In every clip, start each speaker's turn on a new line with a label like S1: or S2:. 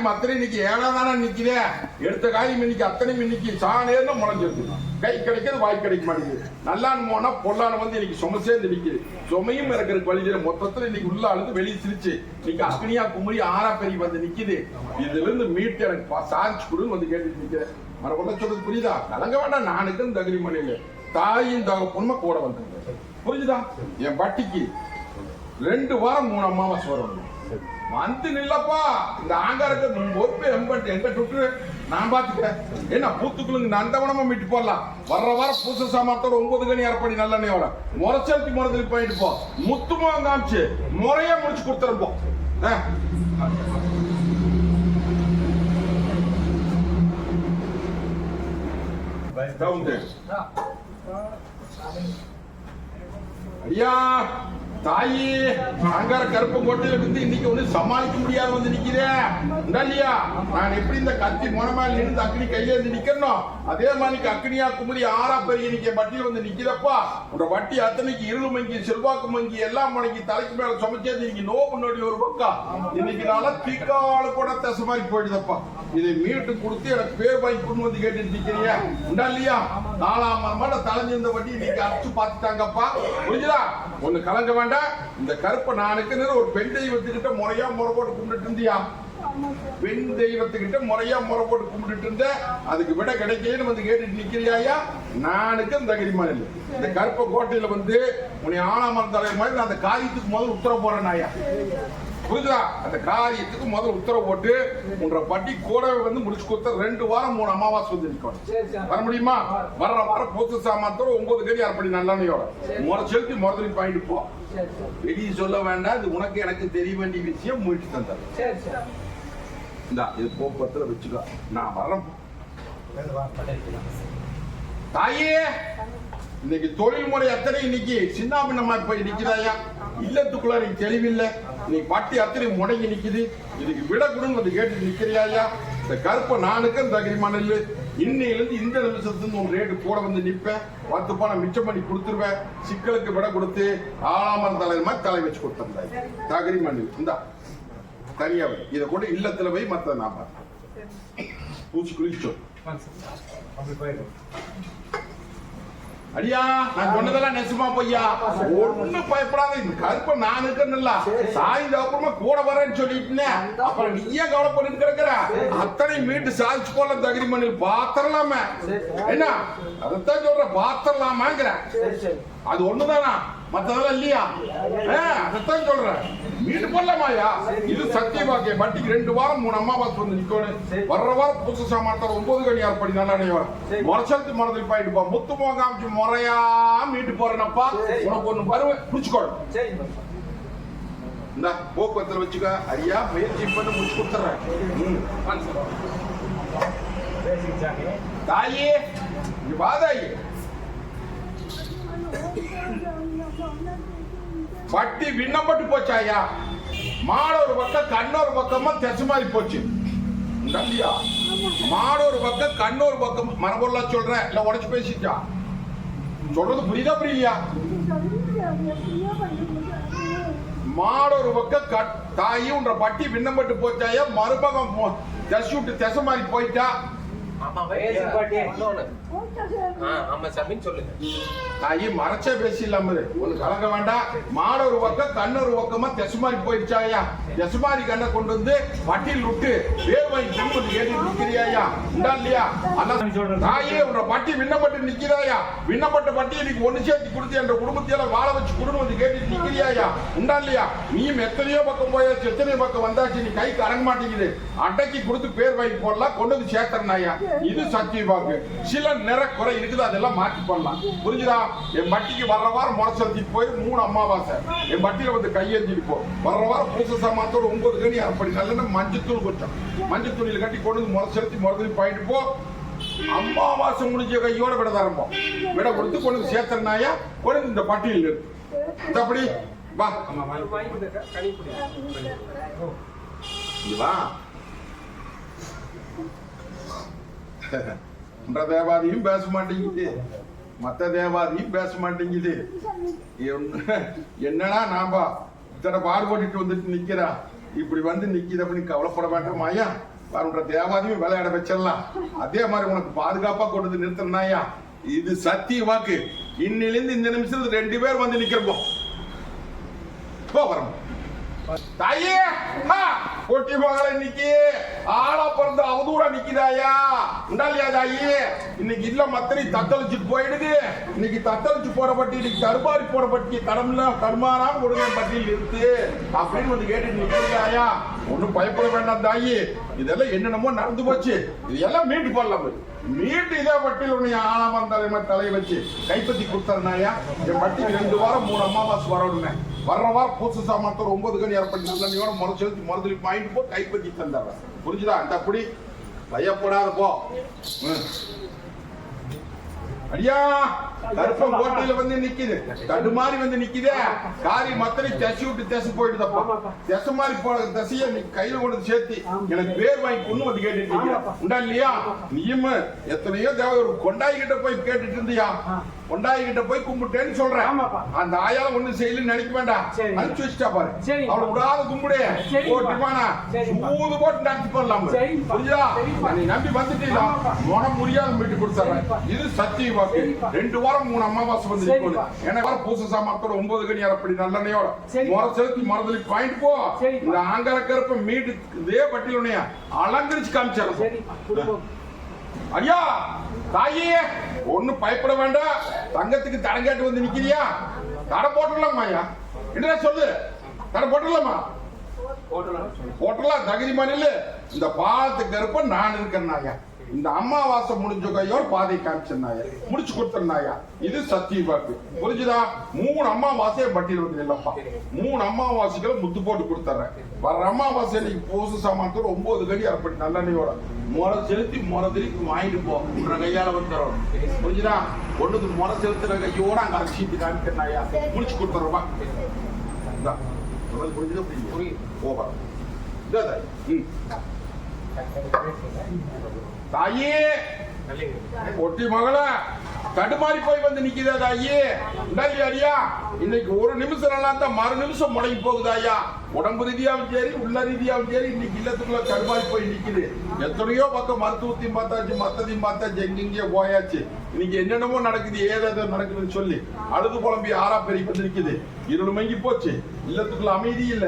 S1: காரியம் அத்தனை இன்னைக்கு ஏழா தானே நிக்கிறே எடுத்த காரியம் இன்னைக்கு அத்தனையும் இன்னைக்கு சாணேன்னு முளைஞ்சிருக்கு. கை கிடைக்கிறது வாய் கிடைக்க மாட்டேங்குது. நல்லான்னு போனா பொல்லான்னு வந்து இன்னைக்கு சும சேர்ந்து நிக்குது. சுமையும் இருக்கிற வழியில மொத்தத்துல இன்னைக்கு உள்ள அழுது வெளியே சிரிச்சு. இன்னைக்கு அக்னியா குமரி ஆறா பெரிய வந்து நிக்குது. இதுல இருந்து மீட்டு எனக்கு சாதிச்சு கொடுன்னு வந்து கேட்டுட்டு நிக்கிறேன். மரபொல்ல சொல்றது புரியுதா? கலங்க வேண்டாம். நானுக்கும் தகுதி மணியில தாயும் தகப்பொண்மை கூட வந்தாங்க புரிஞ்சுதா? என் பட்டிக்கு ரெண்டு வாரம் மூணு அமாவாசை வரணும் வந்து நில்லப்பா. இந்த ஆங்காரக்கு பொறுப்பு எம்பட்டு எங்க சுட்டு? நான் பாத்துக்கிறேன். என்ன பூத்துக்குளுங்க நந்தவனமா மீட்டு போடலாம். வர்ற வாரம் பூச சாமாத்தோட ஒன்பது கனி அரைப்படி நல்லெண்ணெயோட. முறைச்சல்தி முறத்தில் போயிட்டு போ. முத்துமா காமிச்சு முறையா முடிச்சு கொடுத்துருப்போம் ஐயா. தாயே அங்கார கருப்பு கோட்டையில இருந்து இன்னைக்கு ஒண்ணு சமாளிக்க முடியாது வந்து நிக்கிறேன் இல்லையா? நான் எப்படி இந்த கத்தி முனமால் நின்று அக்னி கையில இருந்து நிக்கணும் அதே மாதிரி அக்னியா குமரி ஆறா பெரிய இன்னைக்கு வட்டியில வந்து நிக்கிறப்பா உங்க வட்டி அத்தனைக்கு இருள் மங்கி செல்வாக்கு மங்கி எல்லாம் மணிக்கு தலைக்கு மேல சுமச்சது இன்னைக்கு நோவு நொடி ஒரு பக்கம் இன்னைக்கு நாளா தீக்கால கூட தசை மாதிரி போயிடுதப்பா. இதை மீட்டு கொடுத்து எனக்கு பேர் வாங்கி கொண்டு வந்து கேட்டு நிக்கிறியா. உண்டா இல்லையா? நாலாம் மரம் தலைஞ்சிருந்த வட்டி இன்னைக்கு அடிச்சு பார்த்துட்டாங்கப்பா. புரிஞ்சுதா? ஒண்ணு கலங்க வேண்டாம். இந்த கருப்பை நானுக்குன்னு ஒரு பெண் தெய்வத்துக்கிட்ட முறையா முறை போட்டு கும்பிட்டு இருந்தியா பெண் தெய்வத்துக்கிட்ட முறையா முறை போட்டு கும்பிட்டு இருந்த அதுக்கு விட கிடைக்கலன்னு வந்து கேட்டுட்டு நிக்கிறியாயா? நானுக்கு இந்த தகிரிமான இல்லை. இந்த கருப்பை கோட்டையில வந்து உன்னை ஆனாமரம் தலைவர் மாதிரி நான் அந்த காரியத்துக்கு முதல் உத்தரவு போறேன் ஐயா புரியுதா அந்த காரியத்துக்கு முதல் உத்தரவு போட்டு உன்ற பட்டி கூடவே வந்து முடிச்சு கொடுத்த ரெண்டு வாரம் மூணு அமாவாசை வந்து நிற்கணும் வர முடியுமா? வர்ற வாரம் பூத்து சாமானத்தோட ஒன்பது கடி அரைப்படி நல்லானையோட முறை செலுத்தி முதலில் பாயிட்டு போ. வெளியே சொல்ல வேண்டாம். இது உனக்கு எனக்கு தெரிய வேண்டிய விஷயம் முயற்சி தந்தார் இந்தா இது போக்குவரத்துல வச்சுக்கோ. நான் வரேன். தாயே இன்னைக்கு தொழில்முறை அத்தனை இன்னைக்கு சின்ன பின்னமா போய் நிக்கிறாயா? இல்லத்துக்குள்ள நீ தெளிவில்லை. நீ பட்டி அத்தனை முடங்கி நிக்குது. இதுக்கு விட வந்து கேட்டு நிக்கிறியாயா? இந்த கருப்பை நானுக்கு இந்த அகிரிமான இல்ல. இன்னையிலிருந்து இந்த நிமிஷத்துக்கு உன் ரேட்டு கூட வந்து நிப்பேன். பத்து பணம் மிச்சம் பண்ணி கொடுத்துருவேன். சிக்கலுக்கு விட கொடுத்து ஆளாமர் தலைவர் மாதிரி தலை வச்சு கொடுத்துருந்தாய் தகரி மண்ணில் இந்தா. தனியா இதை கூட இல்லத்துல போய் மத்த நான் பார்த்தேன் பூச்சி குளிச்சோம்
S2: அப்படி போயிடும்
S1: அடியா நான் சொன்னதெல்லாம் நெசமா பொய்யா? ஒண்ணு பயப்படாத இந்த கருப்பை நான் இருக்கேன்னுல சாய்ந்த அப்புறமா கூட வரேன்னு சொல்லிட்டேன். அப்புறம் நீ ஏன் கவலைப்பட்டு கிடக்குற அத்தனை மீட்டு சாதிச்சு போல தகுதி மண்ணில். பாத்திரலாமே. என்ன? அதைத்தான் சொல்ற பாத்திரலாமாங்கிற. அது ஒண்ணுதானா? மத்ததெல்லாம் இல்லையா? அதைத்தான் சொல்றேன் மீட்டு போடலாமாயா இது சத்திய வாக்கிய வட்டிக்கு ரெண்டு வாரம் மூணு அம்மா பாத்து வந்து நிக்கணும் வர்ற வாரம் புதுசு சாமான் ஒன்பது கணி ஆர்ப்படி நல்லா அடைவார் முறைச்சலுக்கு மரத்தில் போயிட்டு முத்து மோ காமிச்சு முறையா மீட்டு போறேனப்பா. உனக்கு ஒண்ணு வருவேன் புடிச்சுக்கோடு இந்த போக்குவரத்தில் வச்சுக்க. ஐயா முயற்சி பண்ணி முடிச்சு கொடுத்துறேன் தாயே இங்க வா பட்டி வட்டி விண்ணப்பட்டு போச்சாயா மாடு ஒரு பக்கம் கண்ணொரு பக்கமா தெச்சு மாதிரி போச்சு. இல்லையா மாடு ஒரு பக்கம் கண்ணொரு பக்கம். மரபொருளா சொல்றேன் இல்ல உடச்சு பேசிட்டா சொல்றது புரியுதா புரியலையா? மாடு ஒரு பக்கம் கட் பட்டி விண்ணப்பட்டு போச்சாயா மறுபக்கம் போ- தசி விட்டு தெச மாதிரி போயிட்டா. மறைச்சே பேசி இல்லாம இரு. ஒண்ணு கலங்க வேண்டாம். மாடு ஒரு பக்கம் கண்ணு ஒரு பக்கமா தெசுமாரி போயிடுச்சாயா தெசுமாரி கண்ணை கொண்டு வந்து பட்டியில் விட்டு வேர் வாங்கி கொண்டு வந்து ஏறி நிக்கிறியாயா? உண்டா இல்லையா? அண்ணா தாயே உன்ற பட்டி விண்ணப்பட்டு நிக்கிறாயா? விண்ணப்பட்ட பட்டி இன்னைக்கு ஒண்ணு சேர்த்து கொடுத்து என்ற குடும்பத்தில வாழ வச்சு குடும்பம் வந்து கேட்டு நிக்கிறியாயா? உண்டா இல்லையா? நீயும் எத்தனையோ பக்கம் போயாச்சு எத்தனையோ பக்கம் வந்தாச்சு நீ கைக்கு அடங்க மாட்டேங்குது. அடக்கி கொடுத்து பேர் வாங்கி போடலாம் கொண்டு வந்து சேர்த்தனாயா இது சக்தி வாக்கு. சில நிற குறை இருக்குது அதெல்லாம் மாற்றி போடலாம். புரிஞ்சுதா? என் பட்டிக்கு வர்ற வாரம் முறைச்சலுக்கு போய் மூணு அமாவாசை. என் பட்டியில வந்து கையெழுந்திட்டு போ. வர்ற வாரம் பூச சாமானத்தோட ஒன்பது கணி அப்படி நல்ல மஞ்சத்தூள் கொஞ்சம் மஞ்சள் துணியில் கட்டி கொண்டு வந்து முறைச்சலுத்தி முறைச்சு போயிட்டு போ. அமாவாசை முடிஞ்ச கையோட விட தரப்போம் விட கொடுத்து கொண்டு வந்து சேர்த்தனாயா கொண்டு இந்த பட்டியல் நிறுத்து அப்படி. வா. வா. தேவாதியும் பேச மாட்டேங்குது. மத்த தேவாதியும் பேச மாட்டேங்குது. என்- என்னடா நாம்பா? இத்தனை பாடுபட்டுட்டு வந்துட்டு நிக்கிறா? இப்படி வந்து நிக்கிது அப்படின்னு கவலைப்பட வேண்டாம் ஐயா. அவருடைய தேவாதையும் விளையாட வச்சிடலாம். அதே மாதிரி உனக்கு பாதுகாப்பா கொண்டு வந்து நிறுத்தினாயா இது சத்திய வாக்கு. இன்னிலிருந்து இந்த நிமிஷத்துல ரெண்டு பேர் வந்து நிக்கிறப்போ. போ தாயே ஹா, மகள இன்னைக்கு ஆளா பிறந்த அவதூறா நிக்கிறாயா உண்டாலியா தாயி? இன்னைக்கு இல்ல மத்தனை தத்தளிச்சு போயிடுது. இன்னைக்கு தத்தளிச்சு போடப்பட்டு இன்னைக்கு தருமாறி போடப்பட்டு கடம்ல தருமாறாம கொடுங்க பட்டியல் இருக்கு. அப்படின்னு வந்து கேட்டு நிக்கிறாயா ஒண்ணும் பயப்பட வேண்டாம் தாயி. இதெல்லாம் என்னென்னமோ நடந்து போச்சு. இதெல்லாம் மீட்டு மீண்டு போடலாம் மீட்டு இதே பட்டியல் உன்னை ஆளாம தலைமை தலையை வச்சு கைப்பற்றி கொடுத்தறனாயா என் பட்டியல் ரெண்டு வாரம் மூணு அமாவாசை வரணுமே வர்ற வாரம் சாமான் சாமான்த்தோட ஒன்பது கணி அரைப்படி நல்ல முறை செலுத்தி மறுதலி வாங்கிட்டு போ கைப்பற்றி தந்தார் புரிஞ்சுதா? அந்த அப்படி பயப்படாத போ. ம். கருப்பம் கோட்டையில வந்து நிக்குது தடுமாறி வந்து நிக்குதே காரி மத்தனை தசி விட்டு தசை போயிடுதப்பா தசை மாதிரி போன தசைய நீ கையில கொண்டு சேர்த்து எனக்கு பேர் வாங்கி கொண்டு வந்து கேட்டுட்டு இருக்கியா? உண்டா இல்லையா நீயும் எத்தனையோ தேவை ஒரு கொண்டாய் கிட்ட போய் கேட்டுட்டு இருந்தியா கொண்டாய் கிட்ட போய் கும்பிட்டேன்னு சொல்றேன். அந்த ஆயால ஒண்ணும் செய்யலன்னு நினைக்க வேண்டாம். அனுப்பிச்சு வச்சுட்டா பாரு. அவளை விடாத கும்பிடு
S2: சரிப்பா.
S1: சூது போட்டு நடத்தி
S2: சரிப்பா.
S1: புரியுதா. நீ நம்பி வந்துட்டீங்களா. மனம் முடியாத மீட்டு கொடுத்துறேன். இது சத்திய வாக்கு. ரெண்டு வாரம் மூணு அமாவாசை வந்து. நிக்கணும் எனக்கு பூச சாமானத்தோட ஒன்பது கணி அரைப்படி நல்லெண்ணையோட
S2: சரிப்பா.
S1: முறை செலுத்தி மரதலி பாயிண்ட் போ. இந்த ஆங்கர கருப்ப மீட்டு இதே பட்டியலுனையா அலங்கரிச்சு
S2: குடும்பம்
S1: ஐயா தாயே ஒண்ணும் பயப்பட வேண்டாம். தங்கத்துக்கு தடங்காட்டு வந்து நிக்கிறியா? தடை போட்டுடலாமா ஐயா? என்ன சொல்லு தடை போட்டுடலாமா? போட்டலாம் தகுதி மணில இந்த பாலத்துக்கு கருப்ப நான் இருக்கிறனாயா இந்த அம்மாவாசை முடிஞ்ச கையோட பாதை காமிச்சிருந்தாயா முடிச்சு கொடுத்திருந்தாயா இது சத்திய வாக்கு. புரிஞ்சுதா? மூணு அமாவாசையை பட்டியல் வந்து இல்லப்பா. மூணு அமாவாசைகளை முத்து போட்டு கொடுத்துறேன். வர்ற அம்மாவாசை இன்னைக்கு பூசு சாமானத்தோட ஒன்பது கடி அரைப்படி நல்லெண்ணையோட முறை செலுத்தி முறை திருப்பி வாங்கிட்டு போ. உன்ற கையால வந்து தரோம் புரிஞ்சுதா? ஒண்ணுக்கு முறை செலுத்துற கையோட அங்க அரைச்சிட்டு காமிக்கிறனாயா முடிச்சு கொடுத்துறவா உனக்கு புரிஞ்சுதா புரியுது ஓவர். தாயே ஒட்டி மகள தடுமாறி போய் வந்து நிக்குதா ஐயே இந்தாலி அடியா இன்னைக்கு ஒரு நிமிஷம் நல்லா தான் மறு நிமிஷம் முடங்கி போகுது ஐயா உடம்பு ரீதியாவும் சரி உள்ள ரீதியாவும் சரி இன்னைக்கு இல்லத்துக்குள்ள தடுமாறி போய் நிக்குது. எத்தனையோ பக்கம் மருத்துவத்தையும் பார்த்தாச்சு மத்ததையும் பார்த்தாச்சு எங்கெங்கே போயாச்சு. இன்னைக்கு என்னென்னமோ நடக்குது ஏதேதோ நடக்குதுன்னு சொல்லி அழுது குழம்பி ஆறா பெரிய வந்து நிக்குது இருள் மங்கி போச்சு. இல்லத்துக்குள்ள அமைதி இல்ல.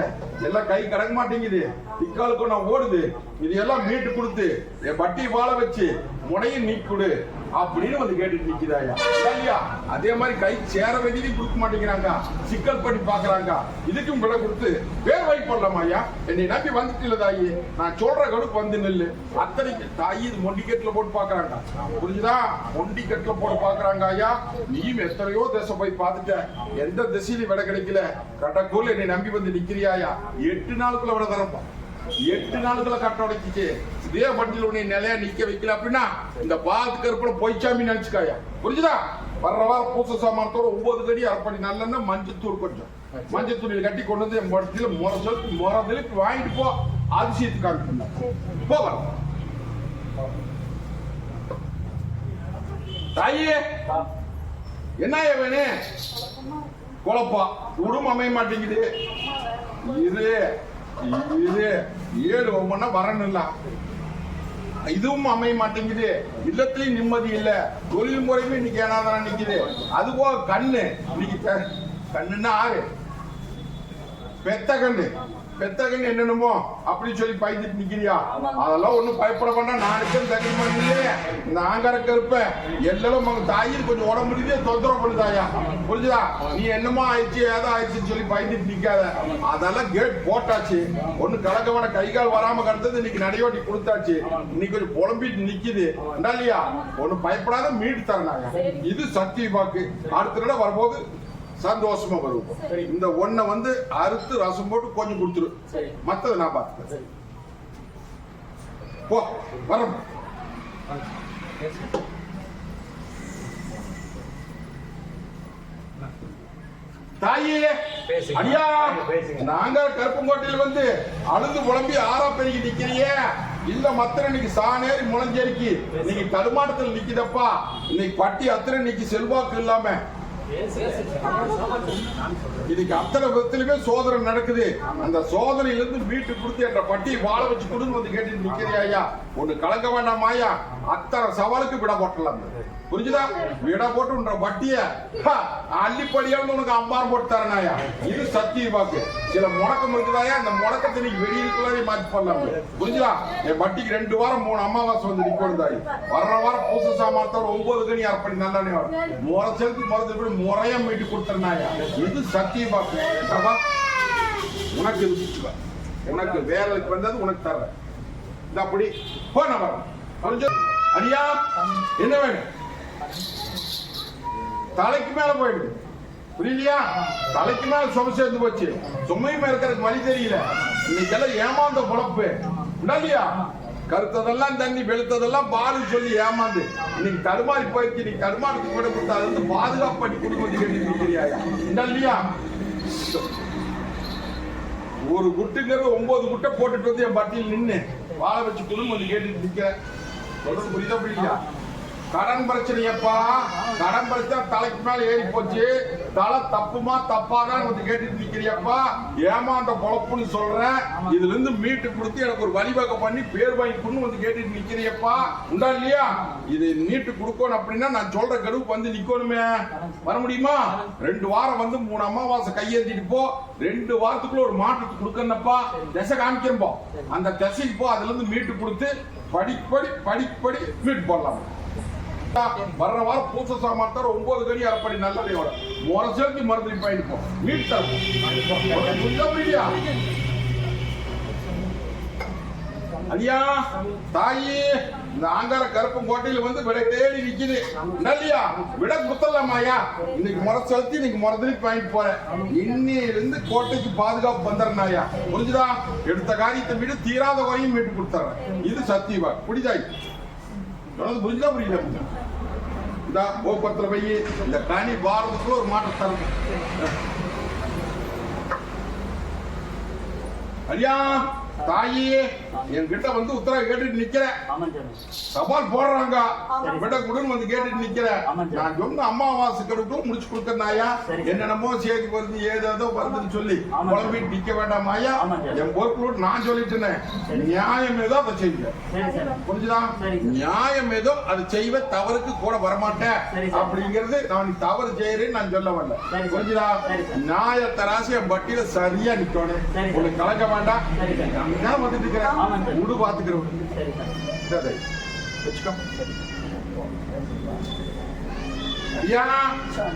S1: எல்லாம் கை கடக்க மாட்டேங்குது. இக்காலுக்கு நான் ஓடுது. இது எல்லாம் மீட்டு கொடுத்து என் பட்டி வாழ வச்சு முனையும் நீ கொடு. அப்படின்னு வந்து கேட்டுட்டு நிக்கிறாயா இல்லையா? அதே மாதிரி கை சேர வேண்டியதையும் கொடுக்க மாட்டேங்கிறாங்க. சிக்கல் பண்ணி பாக்குறாங்க இதுக்கும் விலை கொடுத்து பேர் வாங்கி பண்ணலாமாயா ஐயா? என்னை நம்பி வந்துட்டு தாயி. நான் சொல்ற கடுப்பு வந்து நெல்லு. அத்தனைக்கு தாயி இது மொண்டிக்கெட்ல போட்டு பாக்குறாங்க புரிஞ்சுதா? மொண்டிக்கெட்ல போட்டு பாக்குறாங்க ஐயா. நீயும் எத்தனையோ தேசம் போய் பார்த்துட்ட. எந்த திசையிலும் விலை கிடைக்கல. கடற்கூர்ல என்னை நம்பி வந்து நிக்கிறியாயா எட்டு நாளுக்குள்ள விட தரப்பா. எட்டு நாளுக்குள்ள கட்ட உடைச்சிச்சு இதே உன்னை நிலையா நிக்க வைக்கல அப்படின்னா இந்த பாலத்துக்கு கருப்பில் பொய்ச்சாமி நினைச்சுக்காயா புரிஞ்சுதா? வர்ற வாரம் பூச சாமானத்தோட ஒன்பது கடி அரைப்படி நல்லெண்ண மஞ்சத்தூள் கொஞ்சம். மஞ்சள் துணியில் கட்டி கொண்டு வந்து என் படத்தில் முறை சொல்லி முறை வாங்கிட்டு போ. அதிசயத்துக்கு காமிக்கணும் போ வர தாயே என்ன வேணே? குழப்பம் குடும்பம் அமைய மாட்டேங்குது. இது இது ஏழு ஒவ்வொன்னா வரணும் இதுவும் அமைய மாட்டேங்குது. இல்லத்திலையும் நிம்மதி இல்ல. தொழில் முறையும் இன்னைக்கு ஏனாதான் நிக்குது. அது போக கண்ணு. இன்னைக்கு கண்ணுன்னா ஆறு. பெத்த கண்ணு. பெத்த கண்ணு என்னென்னமோ அப்படி சொல்லி பயந்துட்டு நிக்கிறியா? அதெல்லாம் ஒண்ணும் பயப்பட வேண்டாம். நான் இருக்கேன் தகுதி பண்ணலையே இந்த ஆங்கார கருப்ப எல்லாம் உங்க தாயின் கொஞ்சம் உடம்பு முடியுதே தொந்தரவு பண்ணுதாயா புரிஞ்சுதா? நீ என்னமோ ஆயிடுச்சு ஏதோ ஆயிடுச்சுன்னு சொல்லி பயந்துட்டு நிக்காத. அதெல்லாம் கேட் போட்டாச்சு. ஒண்ணு கலக்கவன கை கால் வராம கிடந்தது இன்னைக்கு நடையோட்டி கொடுத்தாச்சு. இன்னைக்கு கொஞ்சம் புலம்பிட்டு நிக்குது. இல்லையா? ஒண்ணு பயப்படாத மீட்டு தரனாங்க இது சத்திய வாக்கு அடுத்த தடவை வரும்போது சந்தோஷமா வருவோம். இந்த ஒன்ன வந்து அறுத்து ரசம் போட்டு கொஞ்சம் கொடுத்துரு மத்தத நான் பார்த்துக்கிறேன். போ வரோம் தாயே. அடியா. நாங்க கருப்பங்கோட்டையில வந்து அழுது புலம்பி ஆறா பெருகி நிக்கிறியே இல்ல மத்திர இன்னைக்கு சாணேரி முளஞ்சேரிக்கு இன்னைக்கு தடுமாட்டத்தில் நிக்குதப்பா. இன்னைக்கு பட்டி அத்தனை இன்னைக்கு செல்வாக்கு இல்லாம இன்னைக்கு அத்தனை விதத்திலுமே சோதனை நடக்குது. அந்த சோதனையில இருந்து மீட்டு கொடுத்து என்ற பட்டியை வாழ வச்சு கொடுன்னு வந்து கேட்டு நிக்கிறே ஐயா? ஒண்ணு கலங்க வேண்டாம் ஐயா? அத்தனை சவாலுக்கு விட போட்டலாம் புரிஞ்சுதா? விட போட்டுன்ற வட்டிய ஹா, அள்ளிப்படியால் உனக்கு அம்பாரம் போட்டு தரேன் ஐயா. இது சத்திய பாக்கு சில முடக்கம் இருக்குதாயா? அந்த முடக்கத்தை நீ வெளியிருக்குள்ளே மாற்றி பண்ணலாம் புரிஞ்சுதா? என் வட்டிக்கு ரெண்டு வாரம் மூணு அமாவாசை வந்து நிக்கொடுதாய் வர்ற வாரம் பூச சாமானத்தோட ஒன்பது கனி அப்படி நல்ல முறை செலுத்தி முறை போய் முறையா மீட்டு கொடுத்துருந்தாயா இது சத்தியம் வாக்கு உனக்கு இது உனக்கு வேலைக்கு வந்தது உனக்கு தர்றேன். இந்த அப்படி போ நம்ம. புரிஞ்சு? அடியா? என்ன வேணும்? தலைக்கு மேல போயிடுது புரியலையா? தலைக்கு மேல சும சேர்ந்து போச்சு. சுமையுமா இருக்கிறதுக்கு வழி தெரியல. இன்னைக்கெல்லாம் ஏமாந்த பொழப்பு. இல்லையா கருத்ததெல்லாம் தண்ணி வெளுத்ததெல்லாம் பாரு சொல்லி ஏமாந்து. இன்னைக்கு தடுமாறி போயிடுச்சு நீ தடுமாறத்துக்கு கூட கொடுத்தா அது வந்து பாதுகாப்பு பண்ணி கொடுக்க கேட்டு இல்லையா ஒரு குட்டுங்கிறது ஒன்பது குட்டை போட்டுட்டு வந்து என் பட்டியில் நின்னு வாழை வச்சு குடும்பம் வந்து கேட்டுட்டு நிற்கிறேன் சொல்றது புரியுதா புரியலையா? கடன் பிரச்சனையப்பா. கடன் பிரச்சனை தலைக்கு மேல ஏறி போச்சு. தலை தப்புமா தப்பாதான் வந்து கேட்டுட்டு நிக்கிறியப்பா. ஏமாந்த பொழப்புன்னு சொல்றேன். இதுல இருந்து மீட்டு கொடுத்து எனக்கு ஒரு வழிவகை பண்ணி பேர் வாங்கிக்கணும்னு வந்து கேட்டுட்டு நிக்கிறியப்பா. உண்டா இல்லையா? இது மீட்டு கொடுக்கணும் அப்படின்னா நான் சொல்ற கடுவுக்கு வந்து நிக்கணுமே. வர முடியுமா? ரெண்டு வாரம் வந்து மூணு அமாவாசை கையேந்திட்டு போ. ரெண்டு வாரத்துக்குள்ள ஒரு மாற்றத்தை கொடுக்கணும்ப்பா திசை காமிக்கிறப்போ அந்த திசைக்கு போ. அதுல இருந்து மீட்டு கொடுத்து படிப்படி படிப்படி மீட்டு போடலாம். வர்ற வாரம் பூச சாமான் ஒன்பது கடி அரைப்படி நல்லதையோட முறை சேர்த்து மருந்து பயணிப்போம் மீட் தரப்போம் ஐயா தாயி இந்த ஆங்கார கருப்பு கோட்டையில வந்து விடை தேடி நிக்குது. நல்லியா? விட குத்தலாமாயா இன்னைக்கு முறை செலுத்தி இன்னைக்கு முறை திருப்பி வாங்கிட்டு போறேன். இன்னையில இருந்து கோட்டைக்கு பாதுகாப்பு வந்துடுறாயா புரிஞ்சுதா? எடுத்த காரியத்தை விட தீராத வரையும் மீட்டு கொடுத்துறேன். இது சத்தியவா? புரியுதாய் புரிஞ்சுதா புரியல? இந்த போக்குவரத்துல போய் இந்த கனி வாரத்துக்குள்ள ஒரு மாற்றம் தரணும். ஐயா தாயே என்கிட்ட வந்து உத்தரவு கேட்டுட்டு நிக்கிறேன் சவால் போடுறாங்க விட குடுன்னு வந்து கேட்டுட்டு நிக்கிறேன். நான் சொன்ன அமாவாசை கடுக்கும் முடிச்சு கொடுக்கறாயா. என்னென்னமோ சேதி வருது ஏதேதோ வருதுன்னு சொல்லி. குழம்பிட்டு நிக்க வேண்டாமாயா. என் பொறுப்பு நான் சொல்லிட்டேனே நியாயம் ஏதோ அதை
S2: சார்
S1: புரிஞ்சுதா. நியாயம் ஏதோ அது செய்வ தவறுக்கு கூட வரமாட்டேன். அப்படிங்கிறது நான் தவறு செய்யறேன்னு நான் சொல்ல வரல. புரிஞ்சுதா
S2: சரி சார்.
S1: நியாயத்தை ராசி என் பட்டியல சரியா நிக்கணும். உங்களுக்கு கலக்க வேண்டாம். நான் வந்துட்டு இருக்கிறேன்
S2: சரி சார்.
S1: வச்சுக்கோ. ஐயா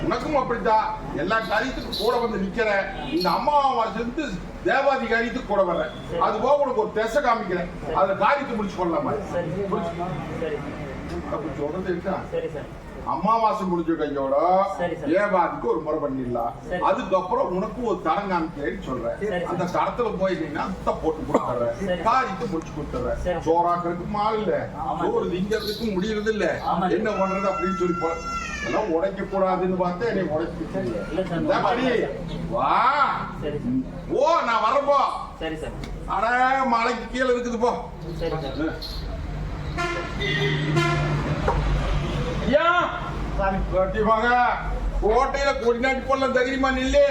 S1: உனக்கும் அப்படித்தான் எல்லா காரியத்துக்கும் கூட வந்து நிக்கிற இந்த அம்மாவாசை இருந்து தேவாதி காரியத்துக்கு கூட வர்றேன் அது போக உனக்கு ஒரு திசை காமிக்கிறேன். அதுல காரியத்தை முடிச்சு. கொள்ளலாமா
S2: சரி
S1: சொல்றது இருக்கா?
S2: சரி சார்.
S1: அமாவாசை முடிஞ்ச கையோட
S2: சரி, சரி.
S1: ஏவாதிக்கு ஒரு முறை பண்ணிடலாம்
S2: சரி.
S1: அதுக்கப்புறம் உனக்கு ஒரு தரம் காமிக்கிறேன்னு சொல்றேன்
S2: சரி, சரி.
S1: அந்த தரத்துல போயிட்டீங்கன்னா அத்தை போட்டு கொடுத்துறேன்
S2: சரி.
S1: காரியத்தை முடிச்சு கொடுத்துறேன்
S2: சரி.
S1: சோறாக்கிறதுக்கு மால் இல்ல. சோறு திங்கிறதுக்கு முடியறது இல்ல. என்ன பண்றது அப்படின்னு சொல்லி எல்லாம் உடைக்க கூடாதுன்னு பார்த்தா என்னை உடைச்சு
S2: சார்.
S1: வா
S2: சரி சார்
S1: ஓ நான் வரப்போ
S2: சரி சார்
S1: அட மலைக்கு கீழே இருக்குது போ ஐயா! கட்டிவாங்க கோட்டையில கொடிநாட்டி போடலாம் தைரியமா நில்லு.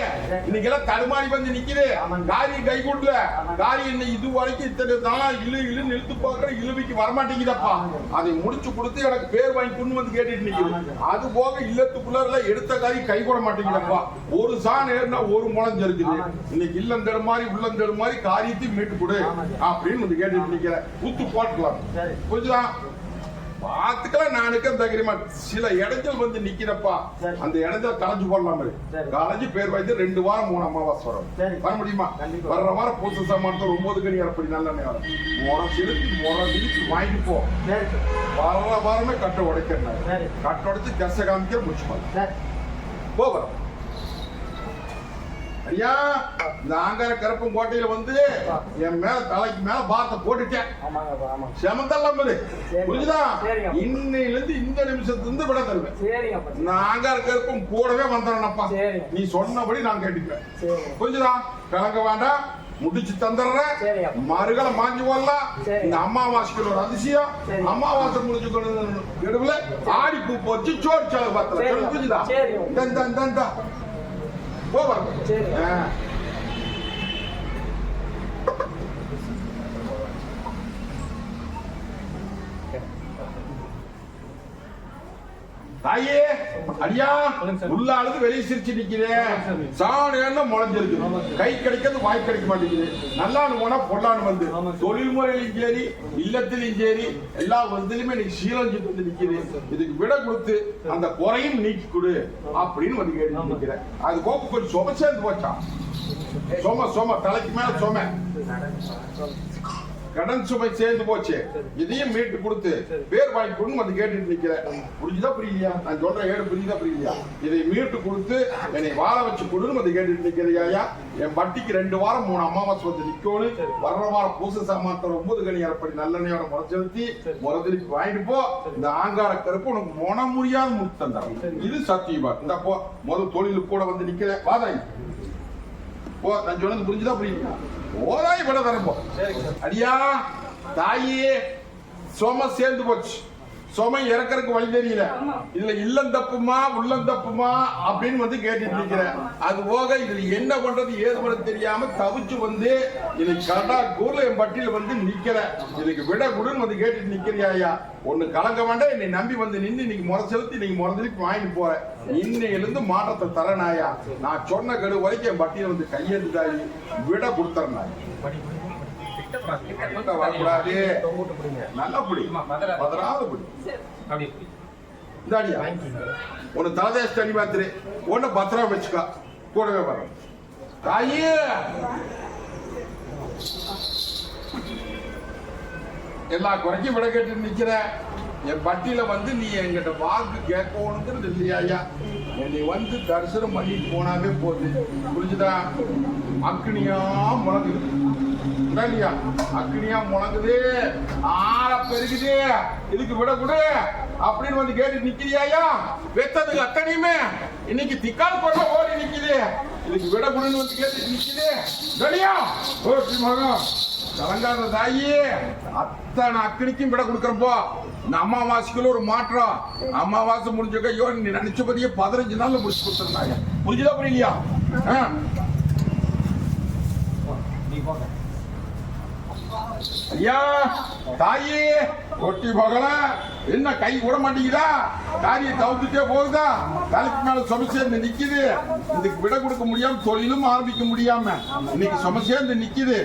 S1: இன்னைக்கு எல்லாம் தடுமாறி வந்து நிக்குது. காரியம் கை கொடுல காரியம் இன்னைக்கு இது வரைக்கும் இத்தனை நாளா இழு இழு நிறுத்து பாக்குற இழுவிக்கு வரமாட்டேங்குதப்பா. அதை முடிச்சு கொடுத்து எனக்கு பேர் வாங்கி கொண்டு வந்து கேட்டுட்டு நிக்குது. அது போக இல்லத்துக்குள்ள எடுத்த காரியம் கை கூட மாட்டேங்குதப்பா. ஒரு சான் ஏறினா ஒரு முளம் இருக்குது இன்னைக்கு இல்லம் தரு மாதிரி உள்ளம் தரு மாதிரி காரியத்தையும் மீட்டு கொடு அப்படின்னு வந்து கேட்டுட்டு நிக்கிறேன். குத்து போட்டுக்கலாம்.
S2: சரி.
S1: பாத்துக்கலாம் நான் இருக்க தைரியமா. சில இடங்கள் வந்து நிக்கிறப்பா. அந்த இடத்துல களைஞ்சு போடலாம். களைஞ்சு பேர் வைத்து ரெண்டு வாரம் மூணு அமாவாசை வரும்
S2: சரி.
S1: வர முடியுமா. வர்ற வாரம் பூச சாமானத்தை ஒன்பது கனி அப்படி நல்ல நேரம் முறை செலுத்தி முறை விரிச்சு வாங்கிட்டு போ. வர்ற வாரமே கட்டை உடைக்கிறேன். கட்டை உடைச்சு கச காமிக்க முடிச்சு போகிறோம் ஐயா இந்த ஆங்கார கருப்பம் கோட்டையில வந்து என் மேல தலைக்கு மேல பாத்த போட்டுட்டேன்.
S2: ஆமாங்கப்பா ஆமாங்க.
S1: செமந்தெல்லாம் பாரு.
S2: சரிங்க.
S1: புரிஞ்சுதா
S2: சரிங்க.
S1: இன்னையில இருந்து இந்த நிமிஷத்துல இருந்து விட தருவேன்.
S2: சரிங்கப்பா
S1: நாங்க இருக்கிறப்ப கூடவே வந்துடுறேன்ப்பா. நீ சொன்னபடி நான்
S2: சரிங்க
S1: புரிஞ்சுதா? கலங்க வேண்டாம். முடிச்சு தந்துடுறேன். மறுகளை மாஞ்சி போடலாம். இந்த அமாவாசைக்கு ஒரு அதிசயம்.
S2: சரி.
S1: அமாவாசை முடிஞ்சு எடுவுல ஆடி பூ போச்சு சோறு சாவு
S2: சரி.
S1: பார்த்தல புரிஞ்சுதா?
S2: சரி.
S1: இந்த இந்த இந்த இந்த போ பாருங்க.
S2: சரி.
S1: ஆ. தாயே அடியா உள்ள அழுது வெளியே சிரிச்சு நிக்கிறேன் சாணம் முளைஞ்சிருக்கு. கை கிடைக்கிறது வாய் கிடைக்க மாட்டேங்குது. நல்லான்னு போனா பொல்லான்னு வந்து தொழில் முறையிலும் சரி இல்லத்திலும் சரி எல்லா விதத்திலுமே இன்னைக்கு சீரஞ்சிட்டு வந்து நிக்குது. இதுக்கு விட கொடுத்து அந்த குறையும் நீக்கி கொடு அப்படின்னு வந்து கேட்டு நிக்கிறேன். அது போக கொஞ்சம் சும சேர்ந்து போச்சான் சும சும தலைக்கு மேல சும. கடன் சுமை சேர்ந்து போச்சு. இதையும் மீட்டு கொடுத்து பேர் வாங்கி கொண்டு வந்து கேட்டுட்டு நிக்கிறேன். புரிஞ்சுதா புரியலையா? நான் சொல்ற ஏடு புரியுதா புரியலையா? இதை மீட்டு கொடுத்து என்னை வாழ வச்சு கொடுன்னு வந்து கேட்டுட்டு நிக்கிறியா என் வட்டிக்கு ரெண்டு வாரம் மூணு அமாவாசை வந்து நிக்கணும் வர்ற வாரம் பூச சாமான் ஒன்பது கணி அறப்படி நல்லெண்ணையோட முறை செலுத்தி முறை திருப்பி வாங்கிட்டு போ. இந்த ஆங்கார கருப்பு உனக்கு மொன முடியாத முட்டு தந்துடுறேன் இது சத்தியமா இந்த போ. முதல் தொழிலுக்கு கூட வந்து நிக்கிறேன். வாதாய். போ. நான் சொன்னது புரிஞ்சுதா புரியுதா ஓதாய் விட தரப்போ அடியா தாயே சோம சேர்ந்து போச்சு. சோம இறக்கறதுக்கு வழி தெரியல. இதுல இல்லம் தப்புமா உள்ளம் தப்புமா அப்படின்னு வந்து கேட்டுட்டு நிக்கிறேன் அது போக இதுல என்ன பண்றது ஏது பண்ண தெரியாம தவிச்சு வந்து இன்னைக்கு கடா கூர்ல என் பட்டியல வந்து நிக்கிறேன் இதுக்கு விட குடுன்னு வந்து கேட்டுட்டு நிக்கிறியாயா ஒண்ணு கலங்க வேண்டாம் என்னை நம்பி வந்து நின்று இன்னைக்கு முறை செலுத்தி இன்னைக்கு முறை திருப்பி வாங்கிட்டு போறேன். இன்னையிலிருந்து மாற்றத்தை தரனாயா நான் சொன்ன கடு வரைக்கும் என் பட்டியல வந்து கையெழுத்தாயி விட கொடுத்துறேன் வரக்கூடாது.
S3: தொங்கிட்டு பிடிங்க.
S1: நல்லா பிடி
S3: ஆமா,
S1: பிடி
S3: அப்படி
S1: இந்தாடியா ஒன்னு தலதேச தண்ணி பாத்துரு ஒன்னு பத்திரம் வச்சுக்கா கூடவே வரும் தாயே எல்லா குறைக்கும் விட கேட்டு நிக்கிற என் பட்டியல வந்து நீ என்கிட்ட வாக்கு கேட்கணுங்கிறது இல்லையா ஐயா என்னை வந்து தரிசனம் பண்ணிட்டு போனாவே போகுது புரிஞ்சுதா அக்னியா முழங்குது இல்லையா அக்னியா முழங்குது. ஆற பெருகுது. இதுக்கு விட கொடு அப்படின்னு வந்து கேட்டு நிக்கிறியாயா? வெத்ததுக்கு அத்தனையுமே இன்னைக்கு திக்கால் கொள்ள ஓடி நிக்குது. இதுக்கு விட கொடுன்னு வந்து கேட்டு நிக்குது. கடியா ஓட்டி மகன் கலங்காத தாயி. அத்தனை அக்கனிக்கும் விட கொடுக்குறப்போ இந்த அமாவாசைக்குள்ள ஒரு மாற்றம் அமாவாசை முடிஞ்சக்க ஐயோ நீ நினைச்சபடியே பதினஞ்சு நாள்ல முடிச்சு கொடுத்துருந்தாங்க. புரிஞ்சுதா புரியலையா ஆ. ஐயா தாயி ஒட்டி போகல. என்ன கை விட மாட்டேங்குதா? காரியை தவிர்த்துட்டே போகுதா? தலைக்கு மேல சும சேர்ந்து நிக்குது. இதுக்கு விட கொடுக்க முடியாம தொழிலும் ஆரம்பிக்க முடியாம. இன்னைக்கு சும சேர்ந்து நிக்குது.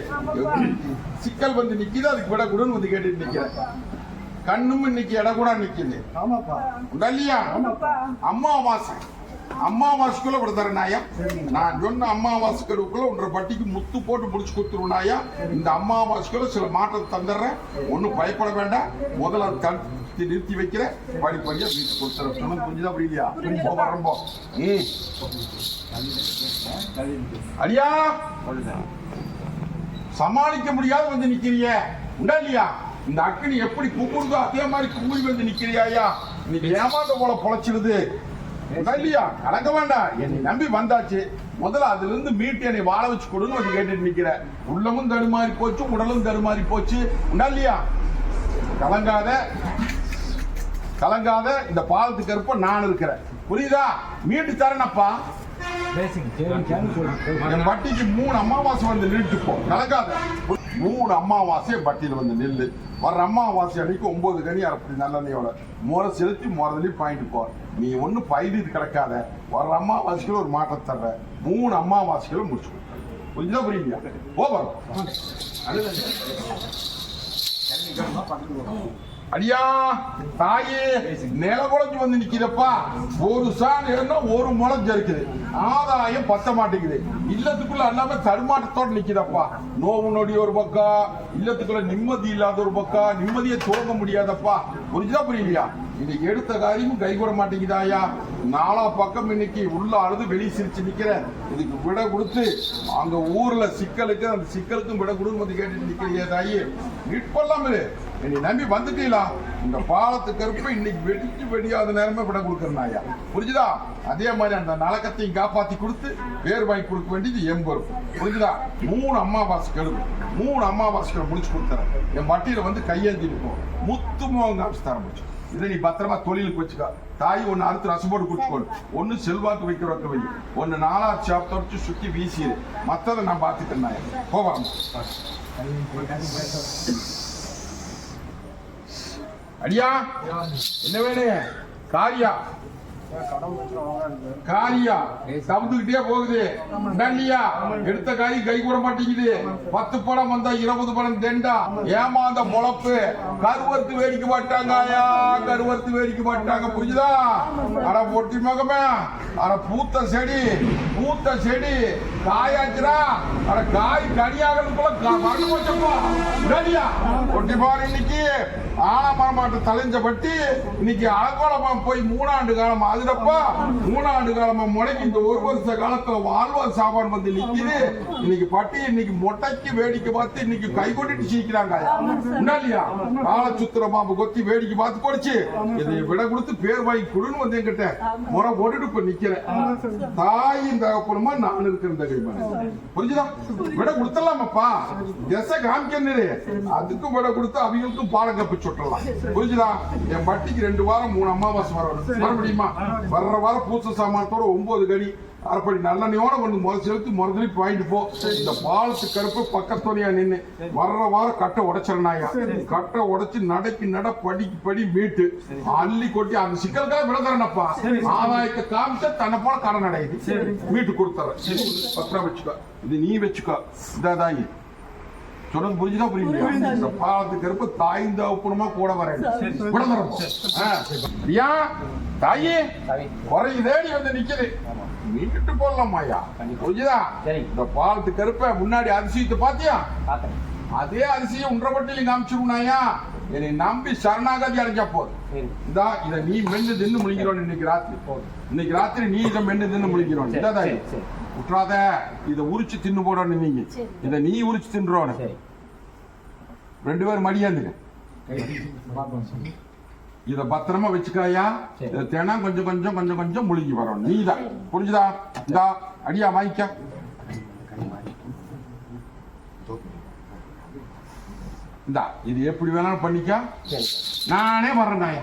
S1: சிக்கல் வந்து நிக்குது அதுக்கு விட கொடுன்னு வந்து கேட்டுட்டு நிக்கிறேன். கண்ணும் இன்னைக்கு இட கூட நிக்குது.
S2: ஆமாப்பா.
S1: இல்லையா? அம்மாவாசை. அம்மாவாசுக்குள்ள விடுதர நாயம் நான் சொன்ன அம்மாவாசைக்குள்ள ஒன்றரை பட்டிக்கு முத்து போட்டு முடிச்சு கொடுத்துருவோம் நாயா. இந்த அம்மாவாசுக்குள்ள சில மாற்றத்தை தந்துடுறேன். ஒன்றும் பயப்பட வேண்டாம். முதல்ல தடுத்து நிறுத்தி வைக்கிறேன். படிப்படியா வீட்டு கொடுத்துறேன். சொன்னது புரிஞ்சுதா புரியலையா? போ ரொம்ப ம். அடியா! சமாளிக்க முடியாத வந்து நிக்கிறிய. உண்டா இல்லையா? இந்த அக்கினி எப்படி கும்பிடுதோ அதே மாதிரி கும்பிடி வந்து நிக்கிறியாயா இன்னைக்கு ஏமாந்த போல பொழைச்சிடுது. இல்லையா கலக்க வேண்டாம். என்னை நம்பி வந்தாச்சு. முதல்ல அதுல இருந்து மீட்டு என்னை வாழ வச்சு கொடுன்னு வந்து கேட்டுட்டு நிக்கிற உள்ளமும் தடுமாறி போச்சு உடலும் தடுமாறி போச்சு. உண்டா இல்லையா கலங்காத. கலங்காத. இந்த பாலத்துக்கு கருப்ப நான் இருக்கிறேன். புரியுதா? மீட்டு தரேனப்பா. என் பட்டிக்கு மூணு அமாவாசை வந்து நின்றுட்டு போ. கலக்காத மூணு அமாவாசை என் பட்டியல வந்து நில்லு. வர்ற அமாவாசை அன்னைக்கு ஒன்பது கனி அப்படி நல்லெண்ணையோட. முறை செலுத்தி முறதுலயும் பாயிண்ட் போ. நீ ஒன்றும் பயிரிட்டு கிடக்காத. வர்ற அமாவாசைக்குள்ள ஒரு மாற்றம் தர்ற. மூணு அமாவாசைகளை முடிச்சு கொடுக்குறேன். புரிஞ்சுதா புரியுங்களா போ வரும் அடியா தாயே நில குழஞ்சு வந்து நிக்கிறப்பா ஒரு சாண் இருந்தா ஒரு முளைஞ்சு இருக்குது ஆதாயம் பத்த மாட்டேங்குது. இல்லத்துக்குள்ள எல்லாமே தடுமாட்டத்தோட நிக்கிறப்பா நோவு நொடி ஒரு பக்கம் இல்லத்துக்குள்ள நிம்மதி இல்லாத ஒரு பக்கம் நிம்மதியை துவங்க முடியாதப்பா. புரிஞ்சுதா புரியலையா? இது எடுத்த காரியமும் கைகூட மாட்டேங்குதாயா நாலா பக்கம் இன்னைக்கு உள்ள அழுது வெளியே சிரிச்சு நிக்கிறேன் இதுக்கு விட கொடுத்து அங்க ஊர்ல சிக்கலுக்கு அந்த சிக்கலுக்கும் விட கொடுன்னு வந்து கேட்டுட்டு நிக்கிறியா தாயே. நிற்பெல்லாம் இரு. என்னை நம்பி வந்துட்டீங்களா இந்த பாலத்து கருப்பை இன்னைக்கு வெடிச்சு வெடியாத நேரமே விட கொடுக்குறேன் ஐயா புரிஞ்சுதா அதே மாதிரி அந்த நலக்கத்தையும் காப்பாத்தி கொடுத்து வேர் வாங்கி கொடுக்க வேண்டியது என் பொறுப்பு புரிஞ்சுதா மூணு அம்மாவாசு கழுவு மூணு அம்மாவாசைகளை முடிச்சு கொடுத்துறேன் என் வட்டியில வந்து கையேந்தி இருக்கும் முத்துமோங்க அம்சத்தார முடிச்சு இதை நீ பத்திரமா தொழிலுக்கு வச்சுக்கோ தாய் ஒன்னு அறுத்து ரசப்போடு போட்டு குடிச்சுக்கோடு ஒன்னு செல்வாக்கு வைக்கிறவங்க வை ஒன்னு நாலாவது சாப் தொடச்சு சுத்தி வீசிடு மத்ததை நான் பாத்துக்கிறேன் போவாங்க அடியா. என்ன வேணும் காரியா. காரியா. தவிர்த்துக்கிட்டே போகுது. நல்லியா எடுத்த காய் கை கூட மாட்டேங்குது. பத்து படம் வந்தா இருபது படம் தெண்டா. ஏமாந்த முளப்பு கருவத்து வேடிக்கை மாட்டாங்க ஐயா. கருவறுத்து வேடிக்கை மாட்டாங்க புரிஞ்சுதா? அட பொட்டி மகமே. அட பூத்த செடி. பூத்த செடி. காயாச்சுடா. அட காய் கனியாகிறதுக்குள்ள மறந்து வச்சப்பா நன்னியா பொட்டி பாரு இன்னைக்கு. ஆலமரமாட்டு தலைஞ்ச பட்டி இன்னைக்கு அலங்கோலமா போய் மூணாண்டு காலமா அதுடப்பா மூணாண்டு காலமா முளைக்கு. இந்த ஒரு வருஷ காலத்துல வாழ்வார் சாப்பாடு வந்து நிக்குது. இன்னைக்கு பட்டி இன்னைக்கு மொட்டைக்கு வேடிக்கை பார்த்து இன்னைக்கு கை கொண்டுட்டு சீக்கிறாங்க இல்லையா காலச்சுத்திர சுத்துற பாம்பு கொத்தி வேடிக்கை பார்த்து போடுச்சு. இதை விட கொடுத்து பேர் வாங்கி கொடுன்னு வந்து என்கிட்ட முறை போட்டுட்டு இப்ப நிக்கிறேன். தாயின் தகப்பனுமா நான் இருக்கிற தகவல் புரிஞ்சுதா? விட கொடுத்துடலாமப்பா? திசை காமிக்கன்னு அதுக்கும் விட கொடுத்து அவங்களுக்கும் பாடம் கப்பி சுட்டலாம் புரிஞ்சுதா? என் பட்டிக்கு ரெண்டு வாரம் மூணு அமாவாசை வர வர முடியுமா? வர்ற வாரம் பூச சாமானத்தோட ஒன்பது கடி அரைப்படி நல்லெண்ணையோட கொண்டு முதல் செலுத்தி முதலிப்பு வாங்கிட்டு போ. இந்த பாலத்து கருப்பு பக்கத்தோடையா நின்னு. வர்ற வாரம் கட்டை உடைச்சிடனாயா கட்டை உடைச்சு நடைக்கு நட படிக்கு படி மீட்டு. அள்ளி கொட்டி அந்த சிக்கலுக்காக விட தரேனப்பா. ஆதாயத்தை காமிச்சா தன்னை போல கடன் அடையுது. மீட்டு கொடுத்துறேன். பத்திரம் வச்சுக்கோ. இது நீ வச்சுக்கோ. இதாதாயி சொல்றது புரிஞ்சுதா புரியுங்களா இந்த பாலத்துக்கு இருப்ப தாய் தகப்பனுமா கூட வரேன் ஐயா தாயி குறை தேடி வந்து நிக்குது. மீட்டு போடலாமாயா புரிஞ்சுதா?
S2: சரி.
S1: இந்த பாலத்து கருப்ப முன்னாடி அதிசயத்தை பாத்தியா? அதே அதிசயம் உன்றப்பட்டியில காமிச்சிருந்தாயா என்னை நம்பி சரணாகதி அடைஞ்சா போதும். இந்தா இத நீ மென்னு தின்னு முழிக்கிறோம் இன்னைக்கு ராத்திரி.
S2: போதும்.
S1: இன்னைக்கு ராத்திரி நீ இதை மென்னு தின்னு முழிக்கிறோம்
S2: சரி.
S1: விட்டுறாத இதை. உரிச்சு தின்னு போடணும் நீங்க. இதை நீ உரிச்சு தின்றோன்னு. ரெண்டு பேரும் மடியாந்துங்க இத பத்திரமா. இத தினம் கொஞ்சம் கொஞ்சம் கொஞ்சம் கொஞ்சம் முழுகி வரணும் நீதான். புரிஞ்சுதா? இந்தா அடியா வாங்கிக்க. இந்தா இது எப்படி வேணாலும் பண்ணிக்க. நானே வர்றேன் நாயா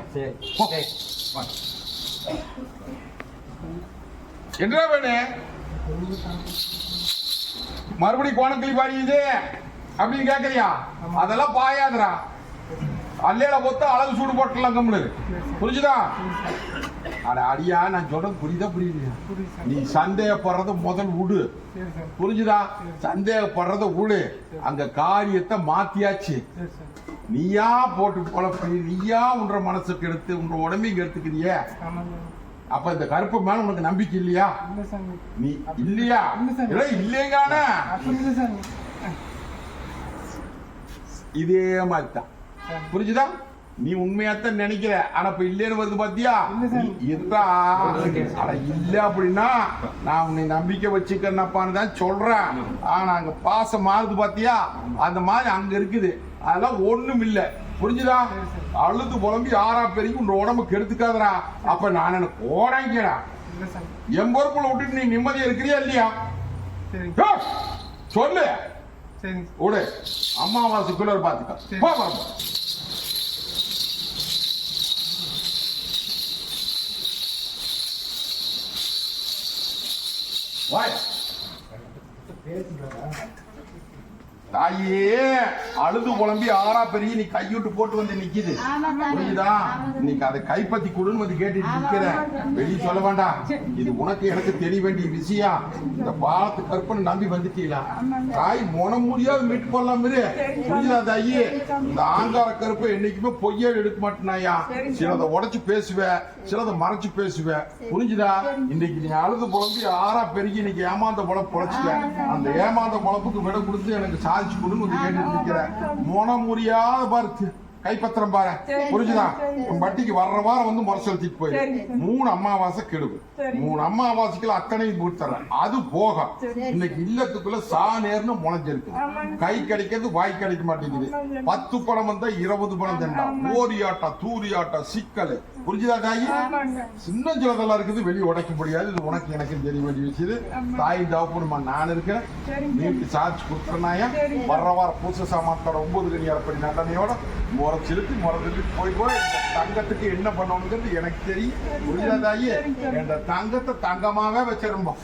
S1: என்ன வேணு? மறுபடியும் கோணக்கிளி பாரியுது. அப்படின்னு கேக்குறியா? அதெல்லாம் பாயாதுடா. அல்லையில பொத்து அழகு சூடு போட்டுலாம் கம்முனு. புரிஞ்சுதா? அட அடியா நான் சொல்றது புரியுதா புரியுது நீ சந்தேகப்படுறத முதல் விடு புரிஞ்சுதா? சந்தேகப்படுறத விடு அங்க காரியத்தை மாத்தியாச்சு. நீயா போட்டு குழப்பி நீயா உன்ற மனசுக்கு எடுத்து உன்ற உடம்பையும் எடுத்துக்கிறியே. அப்ப இந்த கருப்பு மேல உனக்கு நம்பிக்கை இல்லையா? நீ இல்லையா? இல்ல இல்லைங்கான இதே மாதிரி தான் புரிஞ்சுதா? நீ உண்மையாத்தான் நினைக்கிற. ஆனா இப்ப இல்லைன்னு வருது பாத்தியா? இருடா அட இல்ல அப்படின்னா நான் உன்னை நம்பிக்கை வச்சுக்கிறேன்னப்பான்னு தான் சொல்றேன். ஆனா அங்க பாசம் மாறுது பாத்தியா? அந்த மாதிரி அங்க இருக்குது. அதெல்லாம் ஒண்ணும் இல்ல. புரிஞ்சுதா? அழுது புலம்பி ஆறா பெருக்கி உன் உடம்பு கெடுத்துக்காதடா. அப்ப நான் எனக்கு ஓடாங்கடா என் பொறுப்புல விட்டுட்டு நீ நிம்மதியா இருக்கிறியா இல்லையா? சொல்லு. விடு அம்மாவாசைக்குள்ள பாத்துக்க. போ போ, தாயே அழுது புலம்பி ஆறா பெரிய நீ கையூட்டு போட்டு வந்து நிக்குது. புரியுதா. இன்னைக்கு அதை கைப்பத்தி கொடுன்னு வந்து கேட்டுட்டு
S4: ஆமா,
S1: நிக்கிற
S4: ஆமா சாமி.
S1: வெளிய சொல்ல வேண்டாம். இது உனக்கு எனக்கு தெரிய வேண்டிய விஷயம். இந்த பாலத்து கற்பனை நம்பி வந்துட்டீங்களா? தாய். முனம் முடியாத மீட்டு போடலாம். புரியுதா தாயி? இந்த ஆங்கார கருப்பை என்னைக்குமே பொய்யே எடுக்க மாட்டேனாயா சிலதை உடைச்சு பேசுவேன் சிலதை மறைச்சு பேசுவேன் புரிஞ்சுதா? இன்னைக்கு நீ அழுது புலம்பி ஆறா பெருகி இன்னைக்கு ஏமாந்த பொழப்பு பொழைச்சிட்ட அந்த ஏமாந்த பொழப்புக்கு விட கொடுத்து எனக்கு சாதிச்சு கொடுன்னு வந்து கேட்டுட்டு நிக்கிற முனம் முடியாத பார்த்து கைப்பத்திரம் பாரு.
S4: சரி,
S1: புரிஞ்சுதா?
S4: சரி.
S1: உன் வட்டிக்கு வர்ற வாரம் வந்து முறை செலுத்திட்டு போயிரு. மூணு அமாவாசை
S4: சரி.
S1: மூணு அமாவாசைக்குள்ள அத்தனையும் கொடுத்துறேன் அது போக. இன்னைக்கு இல்லத்துக்குள்ள சா நேர்னு முளைஞ்சிருக்கு. கை கிடைக்கிறது வாய் கிடைக்க மாட்டேங்குது. பத்து பணம் வந்தா இருபது பணம் தண்டா. ஓரியாட்டா தூரியாட்டா சிக்கல். புரிஞ்சுதா தாயி சின்ன சிலதெல்லாம் இருக்குது வெளியே உடைக்க முடியாது. இது உனக்கு எனக்கு தெரிய வேண்டிய விஷயம். தாய் தவப்படுமா நான் இருக்கிறேன்
S4: சரிங்க.
S1: நீட்டு சார்ஜ் கொடுத்துறனாயா
S4: சரிங்க.
S1: வர்ற வார பூச சாமானத்தோட ஒன்பது கணி அரைப்படி நல்லெண்ணையோட முறை செலுத்தி முறை செலுத்தி போய் போய் தங்கத்துக்கு என்ன பண்ணணுங்கிறது எனக்கு தெரியும். புரியுதா தாயி. என்ற தங்கத்தை தங்கமாவே வச்சிருந்தோம்